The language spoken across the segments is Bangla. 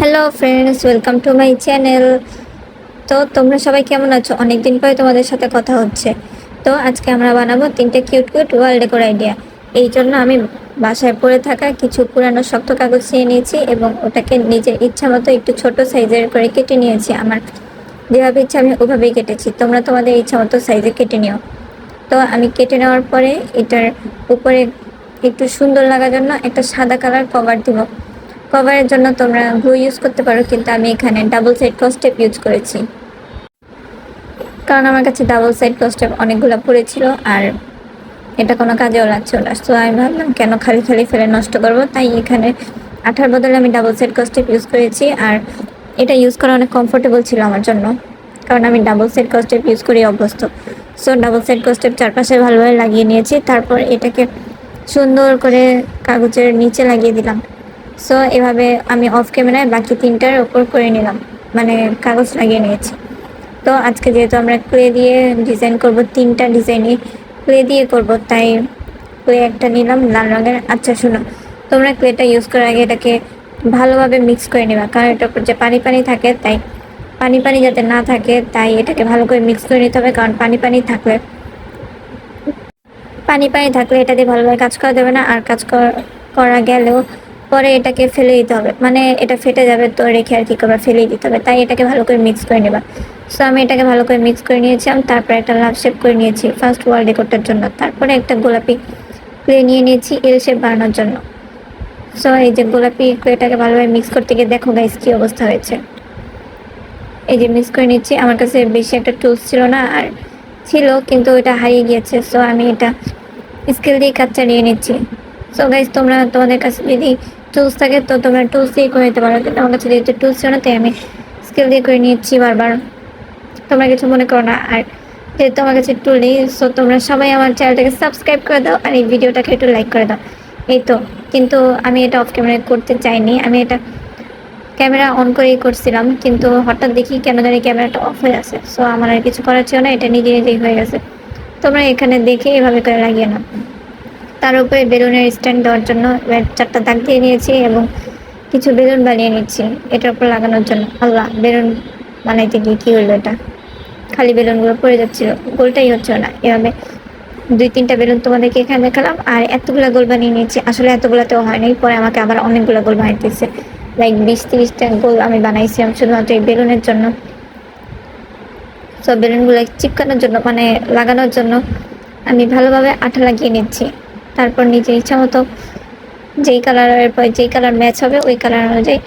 Hello friends welcome to my channel তো তোমরা সবাই কেমন আছো? অনেকদিন পরে তোমাদের সাথে কথা হচ্ছে। তো আজকে আমরা বানাবো তিনটে cute cute world decor idea এই জন্য আমি বাসায় পড়ে থাকা কিছু পুরানো শক্ত কাগজ নিয়ে নিয়েছি এবং ওটাকে নিজের ইচ্ছা মতো একটু ছোট সাইজের করে কেটে নিয়েছি। আমার যেভাবে ইচ্ছা আমি ওভাবেই কেটেছি। তোমরা তোমাদের ইচ্ছা মতো সাইজে কেটে নিও। তো আমি কেটে নেওয়ার পরে এটার উপরে একটু সুন্দর লাগার জন্য একটা সাদা কালার কভার দিব। কভারের জন্য তোমরা গ্লু ইউজ করতে পারো, কিন্তু আমি এখানে ডাবল সাইড কস্টেপ ইউজ করেছি। কারণ আমার কাছে ডাবল সাইড কস্টেপ অনেকগুলো পড়েছিল আর এটা কোনো কাজেও লাগছিল না। তো আমি ভাবলাম, কেন খালি খালি ফেলে নষ্ট করব? তাই এখানে আঠার বদলে আমি ডাবল সাইড কস্টেপ ইউজ করেছি আর এটা ইউজ করা অনেক কমফোর্টেবল ছিল আমার জন্য। কারণ আমি ডাবল সাইড কস্টেপ ইউজ করি অভ্যস্ত। সো ডাবল সাইড কস্টেপ চারপাশে ভালোভাবে লাগিয়ে নিয়েছি। তারপর এটাকে সুন্দর করে কাগজের নিচে লাগিয়ে দিলাম। সো এভাবে আমি অফ ক্যামেরায় বাকি তিনটার ওপর করে নিলাম। মানে কাগজ লাগিয়ে নিয়েছি। তো আজকে যেহেতু আমরা ক্লে দিয়ে ডিজাইন করব, তিনটা ডিজাইনই ক্লে দিয়ে করব, তাই ক্লে একটা নিলাম, লাল রঙের। আচ্ছা শোনো, তোমরা ক্লেটা ইউজ করার আগে এটাকে ভালোভাবে মিক্স করে নেবা, কারণ এটার উপর যে পানি পানি থাকে, তাই পানি পানি যাতে না থাকে, তাই এটাকে ভালো করে মিক্স করে নিতে হবে, কারণ পানি পানি থাকলে, পানি পানি থাকলে এটা দিয়ে ভালোভাবে কাজ করা যাবে না। আর কাজ কর- করা গেলেও পরে এটাকে ফেলে দিতে হবে। মানে এটা ফেটে যাবে তো রেখে আর কি করবা, ফেলেই দিতে হবে। তাই এটাকে ভালো করে মিক্স করে নেবা। সো আমি এটাকে ভালো করে মিক্স করে নিয়েছিলাম তারপরে একটা লাভ শেপ করে নিয়েছি ফার্স্ট ওয়াল ডেকোরটার জন্য। তারপরে একটা গোলাপি ক্লে নিয়ে নিয়েছি এল শেপ বানানোর জন্য। সো এই যে গোলাপি ক্লেটাকে ভালোভাবে মিক্স করতে গিয়ে দেখো গাইস কি অবস্থা হয়েছে। এই যে মিক্স করে নিচ্ছি। আমার কাছে বেশি একটা টুলস ছিল না আর ছিল, কিন্তু ওটা হারিয়ে গিয়েছে। সো আমি এটা স্কেল দিয়ে কাজ চালিয়ে নিচ্ছি। সো গাইজ তোমরা তোমাদের কাছে যদি টুলস থাকে, তো তোমরা টুলস দিয়ে করে নিতে পারো। কিন্তু আমার কাছে যেহেতু টুলস ছিল না, তাই আমি স্কেল দিয়ে করে নিচ্ছি বারবার। তোমরা কিছু মনে করো না। আর যেহেতু আমার কাছে টুল নেই সো তোমরা সবাই আমার চ্যানেলটাকে সাবস্ক্রাইব করে দাও আর এই ভিডিওটাকে একটু লাইক করে দাও। এই তো। কিন্তু আমি এটা অফ ক্যামেরায় করতে চাইনি। আমি এটা ক্যামেরা অন করেই করছিলাম, কিন্তু হঠাৎ দেখি কেন জানি ক্যামেরাটা অফ হয়ে আছে। সো আমার আর কিছু করার ছিল না, এটা নিজে নিজেই হয়ে গেছে। তোমরা এখানে দেখে এভাবে করে লাগিয়ে নাও। তার উপরে বেলুনের স্ট্যান্ড দেওয়ার জন্য চারটা দাগ দিয়ে নিয়েছি এবং কিছু বেলুন বানিয়ে নিচ্ছি। এটার উপর লাগানোর জন্য। আল্লাহ, বেলুন বানাইতে গিয়ে কী হলো এটা? খালি বেলুনগুলো পড়ে যাচ্ছিল। গোলটাই হচ্ছিল না। এভাবে দুই তিনটা বেলুন তোমাদেরকে এখানে দেখালাম। আর এতগুলো গোল বানিয়ে নিয়েছি। আসলে এতগুলোতেও হয়নি পরে আমাকে আবার অনেকগুলো গোল বানাইতেছে। লাইক বিশ তিরিশটা গোল আমি বানাইছিলাম শুধুমাত্র এই বেলুনের জন্য। সব বেলুনগুলো চিপকানোর জন্য মানে লাগানোর জন্য আমি ভালোভাবে আঠা লাগিয়ে নিচ্ছি। তারপর নিজের ইচ্ছা মতো যেই কালারের পর যেই কালার ম্যাচ হবে, ওই কালার অনুযায়ী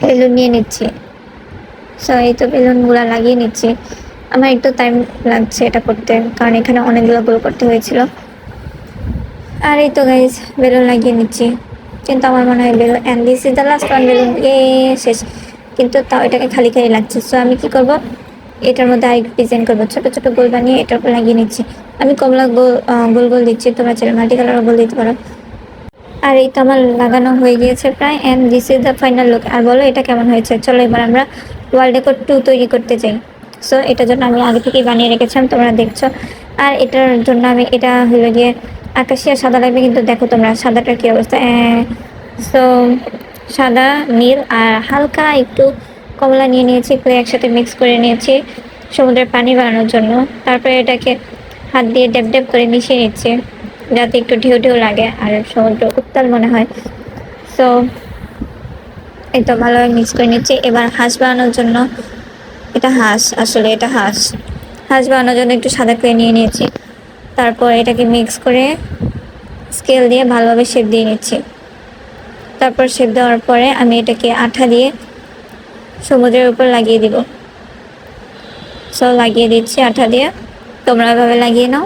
বেলুন নিয়ে নিচ্ছি। সো এই তো বেলুনগুলো লাগিয়ে নিচ্ছি। আমার একটু টাইম লাগছে এটা করতে, কারণ এখানে অনেকগুলো গোল করতে হয়েছিল। আর এই তো গাইজ বেলুন লাগিয়ে নিচ্ছি। কিন্তু আমার মনে হয় balloon and this is the last one balloon এ শেষ। কিন্তু তাও এটাকে খালি খালি লাগছে। সো আমি কি করব? এটার মধ্যে আরেকটু ডিজাইন করব। ছোটো ছোটো গোল বানিয়ে এটার উপর লাগিয়ে নিচ্ছি। আমি কমলা গোল গোল গোল দিচ্ছি। তোমরা চাইলে মাল্টি কালারও গোল দিতে পারো। আর এই তো আমার লাগানো হয়ে গিয়েছে প্রায় and this is the final look আর বলো, এটা কেমন হয়েছে? চলো এবার আমরা ওয়ার্ল্ড রেকর্ড টু তৈরি করতে চাই সো এটার জন্য আমি আগে থেকেই বানিয়ে রেখেছিলাম, তোমরা দেখছ। আর এটার জন্য আমি, এটা হলো গিয়ে আকাশি আর সাদা লাগবে, কিন্তু দেখো তোমরা সাদাটার কী অবস্থা। সো সাদা, নীল, আর হালকা একটু কমলা নিয়ে নিয়েছি করে একসাথে মিক্স করে নিয়েছি, সমুদ্রের পানি বানানোর জন্য। তারপরে এটাকে হাত দিয়ে ড্যাব ড্যাব করে মিশিয়ে নিচ্ছি, যাতে একটু ঢেউ ঢেউ লাগে আর সমুদ্র উত্তাল মনে হয়। সো এই তো ভালোভাবে মিক্স করে নিচ্ছি। এবার হাঁস বানানোর জন্য, এটা হাঁস, আসলে এটা হাঁস। হাঁস বানানোর জন্য একটু সাদা করে নিয়ে নিয়েছি। তারপর এটাকে মিক্স করে স্কেল দিয়ে ভালোভাবে শেপ দিয়ে নিচ্ছি। তারপর শেপ দেওয়ার পরে আমি এটাকে আঠা দিয়ে সমুদ্রের উপর লাগিয়ে দিব। সো লাগিয়ে দিচ্ছি আঠা দিয়ে। তোমরা এভাবে লাগিয়ে নাও।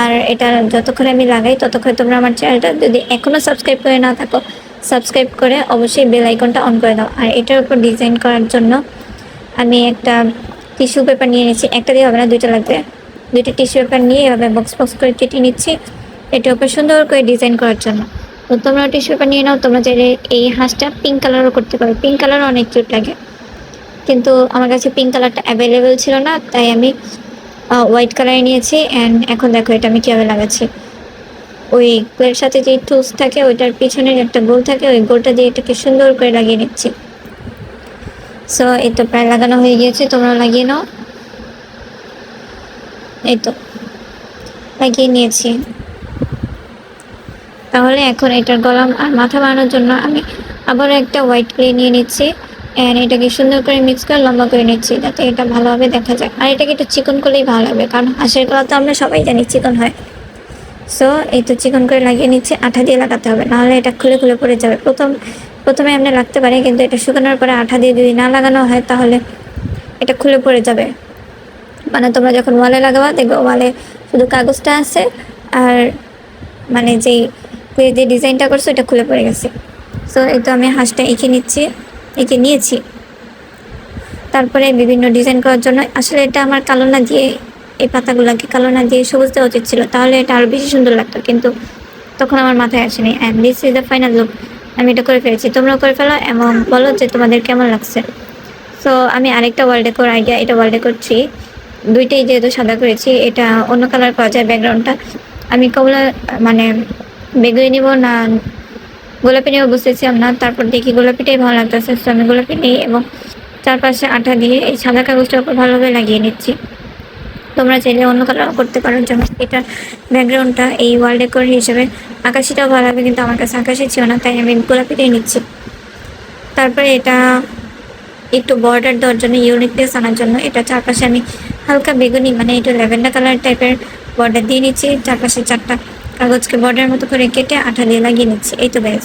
আর এটা যতক্ষণ আমি লাগাই, ততক্ষণ তোমরা আমার চ্যানেলটা যদি এখনও সাবস্ক্রাইব করে না থাকো সাবস্ক্রাইব করে অবশ্যই বেল আইকনটা অন করে দাও। আর এটার উপর ডিজাইন করার জন্য আমি একটা টিস্যু পেপার নিয়ে নিচ্ছি। একটা দিয়ে হবে না, দুইটা লাগবে। দুইটা টিস্যু পেপার নিয়ে এভাবে বক্স বক্স করে কেটে নিচ্ছি। এটার উপর সুন্দর করে ডিজাইন করার জন্য। তো তোমরা টিস্যু পেপার নিয়ে নাও, তোমরা চাইলে এই হাঁসটা পিঙ্ক কালারও করতে পারো। পিঙ্ক কালারও অনেক কিউট লাগে। কিন্তু আমার কাছে পিঙ্ক কালারটা অ্যাভেলেবেল ছিল না, তাই আমি হোয়াইট কালারে নিয়েছি অ্যান্ড এখন দেখো এটা আমি কীভাবে লাগাচ্ছি। ওই ক্লের সাথে যে টুলস থাকে, ওইটার পিছনের একটা গোল থাকে, ওই গোলটা দিয়ে এটাকে সুন্দর করে লাগিয়ে নিচ্ছি। সো এই তো প্রায় লাগানো হয়ে গিয়েছে, তোমরা লাগিয়ে নাও। এই তো, লাগিয়ে নিয়েছি। তাহলে এখন এটার গলা আর মাথা বানানোর জন্য আমি আবারও একটা হোয়াইট ক্লে নিয়ে নিচ্ছি। অ্যান্ড এটাকে সুন্দর করে মিক্স করে লম্বা করে নিচ্ছি যাতে এটা ভালোভাবে দেখা যায়। আর এটাকে একটু চিকন করলেই ভালো হবে কারণ হাঁসের গলা তো আমরা সবাই জানি চিকন হয়। সো এই তো চিকন করে লাগিয়ে নিচ্ছে, আঠা দিয়ে লাগাতে হবে। নাহলে এটা খুলে খুলে পড়ে যাবে। প্রথম, প্রথমে আমরা লাগতে পারি, কিন্তু এটা শুকানোর পরে আঠা দিয়ে যদি না লাগানো হয়, তাহলে এটা খুলে পড়ে যাবে। মানে তোমরা যখন ওয়ালে লাগাবা, দেখবে ওয়ালে শুধু কাগজটা আছে, আর মানে যেই যে ডিজাইনটা করছ, এটা খুলে পড়ে গেছে। সো এই তো আমি হাঁসটা এঁকে নিচ্ছি, এঁকে নিয়েছি। তারপরে বিভিন্ন ডিজাইন করার জন্য, আসলে এটা আমার কালো না দিয়ে, এই পাতাগুলোকে কালো না দিয়ে সবুজ দেওয়া উচিত ছিল। তাহলে এটা আরও বেশি সুন্দর লাগতো, কিন্তু তখন আমার মাথায় আসেনি। And this is the final look আমি এটা করে ফেলেছি। তোমরাও করে ফেলো এবং বলো যে তোমাদের কেমন লাগছে। সো আমি আরেকটা ওয়াল ডেকোর আইডিয়া এটা ওয়াল ডেকোর থ্রি দুইটাই যেহেতু সাদা করেছি, এটা অন্য কালার করা যায় ব্যাকগ্রাউন্ডটা আমি কমলা মানে বেগুনি নিব না, গোলাপি নিব বুঝতেছিলাম না, তারপর দেখি গোলাপিটাই ভালো লাগতেছে সো আমি গোলাপি নিই এবং চারপাশে আঠা দিয়ে এই সাদা কাগজটার উপর ভালোভাবে লাগিয়ে নিচ্ছি। তোমরা চাইলে অন্য কালার করতে পারো, যেমন এটার ব্যাকগ্রাউন্ডটা এই ওয়াল ডেকোর হিসেবে। আকাশিটাও ভালো হবে কিন্তু আমার কাছে আকাশি ছিল না, তাই আমি গোলাপিটাই নিচ্ছি। তারপরে এটা একটু বর্ডার দেওয়ার জন্য ইউনিকনেস আনার জন্য, এটা চারপাশে আমি হালকা বেগুনি মানে একটু ল্যাভেন্ডার কালার টাইপের বর্ডার দিয়ে নিচ্ছি, চারপাশে চারটা কাগজকে বর্ডার মতো করে কেটে আঠা দিয়ে লাগিয়ে নিচ্ছি। এই তো ব্যাস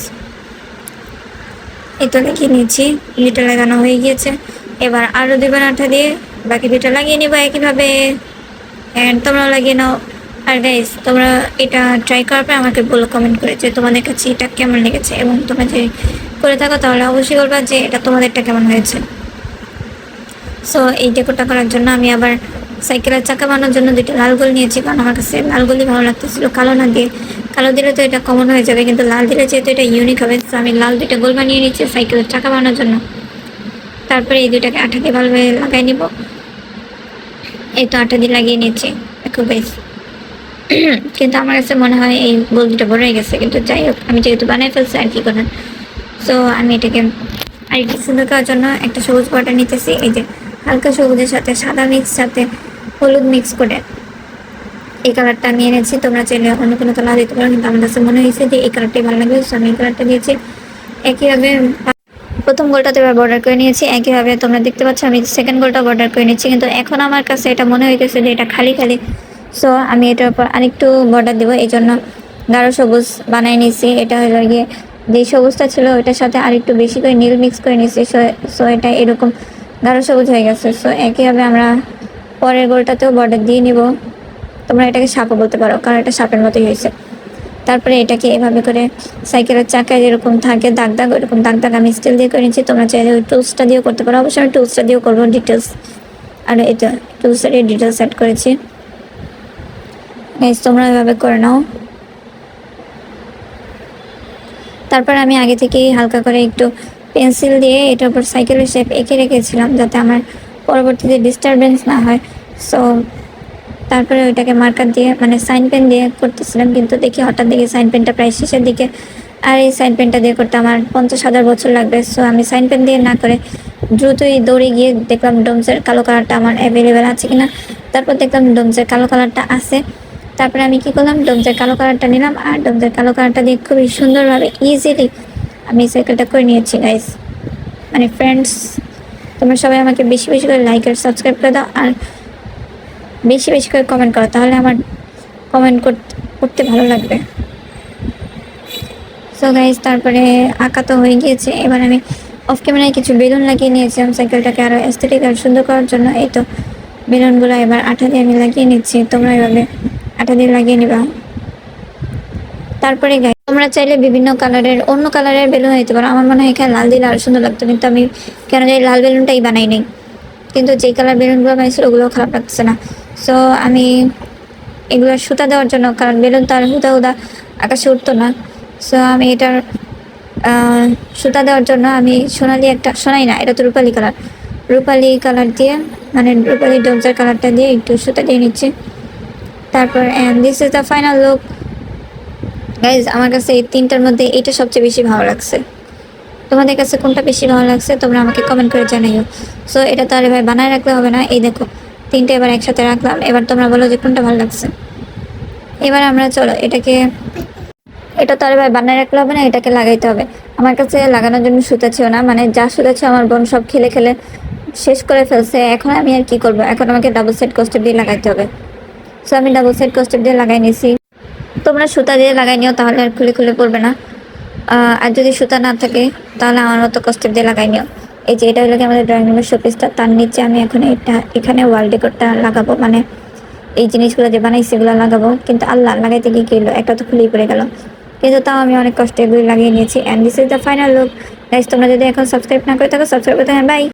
এই তো লাগিয়ে নিয়েছি। দুইটা লাগানো হয়ে গিয়েছে। এবার আরও দুবার আঠা দিয়ে বাকি দুইটা লাগিয়ে নিবো একইভাবে। অ্যান্ড তোমরাও লাগিয়ে নাও। আর গাইজ তোমরা এটা ট্রাই করার পর আমাকে বলো কমেন্ট করে যে তোমাদের কাছে এটা কেমন লেগেছে এবং তোমরা যে করে থাকো তাহলে অবশ্যই বলবা যে এটা তোমাদেরটা কেমন হয়েছে। সো এই ডেকোটা করার জন্য আমি আবার সাইকেলের চাকা বানানোর জন্য দুটো লাল গোল নিয়েছি, কারণ আমার কাছে লাল গোলই ভালো লাগতেছিল। কালো না দিয়ে, কালো দিলে তো এটা কমন হয়ে যাবে, কিন্তু লাল দিলে যেহেতু এটা ইউনিক হবে, তো আমি লাল দুইটা গোল বানিয়ে নিচ্ছি সাইকেলের চাকা বানানোর জন্য। তারপরে এই দুইটাকে আঠা দিয়ে ভালোভাবে লাগাই নিব। এই তো আঠা দিয়ে লাগিয়ে নিচ্ছি খুব বেশ। কিন্তু আমার কাছে মনে হয় এই গোল দুটো বড় হয়ে গেছে, কিন্তু যাই হোক, আমি যেহেতু বানাই ফেলছি, আর কি করেন সো আমি এটাকে আর একটু সুন্দর করার জন্য একটা সবুজ বর্ডার নিতেছি, এই যে হালকা সবুজের সাথে সাদা মিক্স সাথে হলুদ মিক্স করে। এই কালারটা আমি এনেছি, তোমরা চাইলে অন্য কোনো কালার দিতে পারো, কিন্তু আমার কাছে মনে হয়েছে যে এই কালারটাই ভালো লাগবে সো আমি এই কালারটা দিয়েছি। একইভাবে প্রথম গোলটাতে এবার বর্ডার করে নিয়েছি, একইভাবে তোমরা দেখতে পাচ্ছ আমি সেকেন্ড গোলটা বর্ডার করে নিচ্ছি, কিন্তু এখন আমার কাছে এটা মনে হইতেছে যে এটা খালি খালি। সো আমি এটার উপর আরেকটু বর্ডার দেবো, এই জন্য গাঢ় সবুজ বানাই নিয়েছি, এটা হলো গিয়ে যে সবুজটা ছিল ওইটার সাথে আরেকটু বেশি করে নীল মিক্স করে নিয়েছি সো এটা এরকম গাঢ় সবুজ হয়ে গেছে। সো একইভাবে আমরা পরের গোলটাতেও বর্ডার দিয়ে নিব। তোমরা এটাকে সাপও বলতে পারো, কারণ এটা সাপের মতোই হয়েছে। তারপরে এটাকে এভাবে করে সাইকেলের চাকায় যেরকম থাকে, দাগ দাগ, ওরকম দাগ দাগ আমি স্টিল দিয়ে করে তোমরা চাইলে ওই টুলসটা দিয়েও করতে পারো। অবশ্যই আমি টুলসটা দিয়েও করব ডিটেলস আর এটা টুলসের ডিটেলস অ্যাড করেছি। তোমরা এভাবে করে নাও। তারপর আমি আগে থেকেই হালকা করে একটু পেন্সিল দিয়ে এটার উপর সাইকেলের শেপ এঁকে রেখেছিলাম, যাতে আমার পরবর্তীতে ডিস্টারবেন্স না হয়। সো তারপরে ওইটাকে মার্কার দিয়ে মানে সাইন পেন দিয়ে করতেছিলাম, কিন্তু দেখি হঠাৎ দেখি সাইন পেনটা প্রায় শেষের দিকে। আর এই সাইন পেনটা দিয়ে করতে আমার পঞ্চাশ হাজার বছর লাগবে। সো আমি সাইন পেন দিয়ে না করে দ্রুতই দৌড়ে গিয়ে দেখলাম ডোমসের কালো কালারটা আমার অ্যাভেলেবেল আছে কিনা। তারপর দেখলাম ডোমসের কালো কালারটা আছে। তারপরে আমি কি করলাম? ডোমসের কালো কালারটা নিলাম, আর ডোমসের কালো কালারটা দিয়ে খুবই সুন্দরভাবে ইজিলি আমি সাইকেলটা করে নিয়েছি গাইস মানে ফ্রেন্ডস তোমরা সবাই আমাকে বেশি বেশি করে লাইক আর সাবস্ক্রাইব করে দাও আর বেশি বেশি করে কমেন্ট করো, তাহলে আমার কমেন্ট করতে ভালো লাগবে। সো গাইজ তারপরে আঁকা তো হয়ে গিয়েছে, এবার আমি অফ ক্যামেরায় কিছু বেলুন লাগিয়ে নিয়েছিলাম সাইকেলটাকে আরও অ্যাস্থেটিক আর সুন্দর করার জন্য। এই তো, বেলুনগুলো এবার আঠা দিয়ে আমি লাগিয়ে নিচ্ছি, তোমরা এভাবে আঠা দিয়ে লাগিয়ে নিবা। তারপরে তোমরা চাইলে বিভিন্ন কালারের, অন্য কালারের বেলুন দিতে পারো। আমার মনে হয় এখানে লাল দিলে আরও সুন্দর লাগতো, কিন্তু আমি কেন যাই লাল বেলুনটাই বানাই নাই। কিন্তু যেই কালার বেলুনগুলো বানিয়েছিল ওগুলো খারাপ লাগছে না। সো আমি এগুলো সুতা দেওয়ার জন্য, কারণ বেলুন তার আর হুদা হুদা আকাশে উঠতো না। সো আমি এটার সুতা দেওয়ার জন্য আমি সোনালি একটা, সোনাই না, এটা তো রূপালি কালার। রূপালি কালার দিয়ে মানে রূপালি ডোমসার কালারটা দিয়ে একটু সুতা দিয়ে নিচ্ছি। তারপর and this is the final look guys আমার কাছে এই তিনটার মধ্যে এইটা সবচেয়ে বেশি ভালো লাগছে। তোমাদের কাছে কোনটা বেশি ভালো লাগছে তোমরা আমাকে কমেন্ট করে জানাইও। সো এটা তো আরে ভাই বানায় রাখলে হবে না? এই দেখো তিনটে এবার একসাথে রাখলাম। এবার তোমরা বলো যে কোনটা ভালো লাগছে। এবার আমরা চলো এটাকে এটা তো আরে ভাই বানায় রাখলে হবে না? এটাকে লাগাইতে হবে। আমার কাছে লাগানোর জন্য সুতা ছিল না মানে যা সুতা ছিল আমার বোন সব খেলে খেলে শেষ করে ফেলছে। এখন আমি আর কি করব? এখন আমাকে ডাবল সেট কস্টেপ দিয়ে লাগাইতে হবে। সো আমি ডাবল সেট কস্টেপ দিয়ে লাগাই নিয়েছি তোমরা সুতা দিয়ে লাগাই নিও, তাহলে আর খুলে খুলে পড়বে না। আর যদি সুতা না থাকে, তাহলে আমার মতো কস্টেপ দিয়ে লাগাই নিও। এই যে এটা হলো কি আমাদের ড্রয়িং রুমের শোপিসটা তার নিচে আমি এখন এটা, এখানে ওয়াল ডেকোরটা লাগাবো। মানে এই জিনিসগুলো যে বানাই সেগুলো লাগাবো। কিন্তু আল্লাহ, লাগাইতে গিয়ে গেলো একটা তো খুলেই পড়ে গেল। কিন্তু তাও আমি অনেক কষ্টে এগুলো লাগিয়ে নিয়েছি। And this is the final look guys তোমরা যদি এখন সাবস্ক্রাইব না করে থাকো সাবস্ক্রাইব করতে হ্যাঁ বাই